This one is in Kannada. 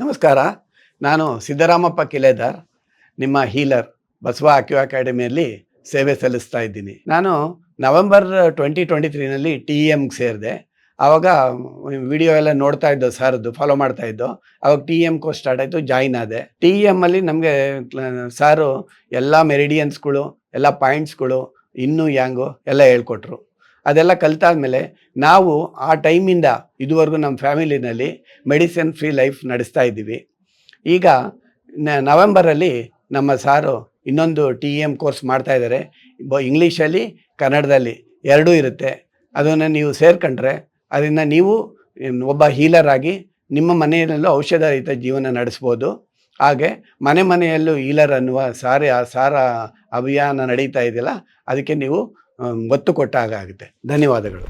ನಮಸ್ಕಾರ. ನಾನು ಸಿದ್ದರಾಮಪ್ಪ ಕಿಲೇದಾರ್, ನಿಮ್ಮ ಹೀಲರ್, ಬಸವ ಅಕ್ಯೂ ಅಕಾಡೆಮಿಯಲ್ಲಿ ಸೇವೆ ಸಲ್ಲಿಸ್ತಾ ಇದ್ದೀನಿ. ನಾನು ನವೆಂಬರ್ ಟ್ವೆಂಟಿ ಟ್ವೆಂಟಿ ತ್ರೀನಲ್ಲಿ ಟಿ ಇ ಎಮ್ಗೆ ಸೇರಿದೆ. ಆವಾಗ ವಿಡಿಯೋ ಎಲ್ಲ ನೋಡ್ತಾ ಇದ್ದೋ ಸರ್ದು ಫಾಲೋ ಮಾಡ್ತಾ ಇದ್ದೋ ಅವಾಗ ಟಿ ಎಂ ಕೋರ್ಸ್ ಸ್ಟಾರ್ಟ್ ಆಯಿತು ಜಾಯಿನ್ ಆದೆ. ಟಿ ಎಮ್ಮಲ್ಲಿ ನಮಗೆ ಸಾರು ಎಲ್ಲ ಮೆರಿಡಿಯನ್ಸ್ಗಳು ಎಲ್ಲ ಪಾಯಿಂಟ್ಸ್ಗಳು ಇನ್ನೂ ಯಾಂಗು ಎಲ್ಲ ಹೇಳ್ಕೊಟ್ರು. ಅದೆಲ್ಲ ಕಲಿತಾದ್ಮೇಲೆ ನಾವು ಆ ಟೈಮಿಂದ ಇದುವರೆಗೂ ನಮ್ಮ ಫ್ಯಾಮಿಲಿನಲ್ಲಿ ಮೆಡಿಸಿನ್ ಫ್ರೀ ಲೈಫ್ ನಡೆಸ್ತಾ ಇದ್ದೀವಿ. ಈಗ ನವೆಂಬರಲ್ಲಿ ನಮ್ಮ ಸಾರು ಇನ್ನೊಂದು ಟಿ ಎಂ ಕೋರ್ಸ್ ಮಾಡ್ತಾ ಇದ್ದಾರೆ. ಬ ಇಂಗ್ಲೀಷಲ್ಲಿ, ಕನ್ನಡದಲ್ಲಿ ಎರಡೂ ಇರುತ್ತೆ. ಅದನ್ನು ನೀವು ಸೇರ್ಕೊಂಡ್ರೆ ಅದರಿಂದ ನೀವು ಒಬ್ಬ ಹೀಲರ್ ಆಗಿ ನಿಮ್ಮ ಮನೆಯಲ್ಲೂ ಔಷಧ ರಹಿತ ಜೀವನ ನಡೆಸ್ಬೋದು. ಹಾಗೆ ಮನೆ ಮನೆಯಲ್ಲೂ ಹೀಲರ್ ಅನ್ನುವ ಸಾರ ಸಾರ ಅಭಿಯಾನ ನಡೀತಾ ಇದೆಯಲ್ಲ, ಅದಕ್ಕೆ ನೀವು ಒತ್ತು ಕೊಟ್ಟಾಗ ಆಗುತ್ತೆ. ಧನ್ಯವಾದಗಳು.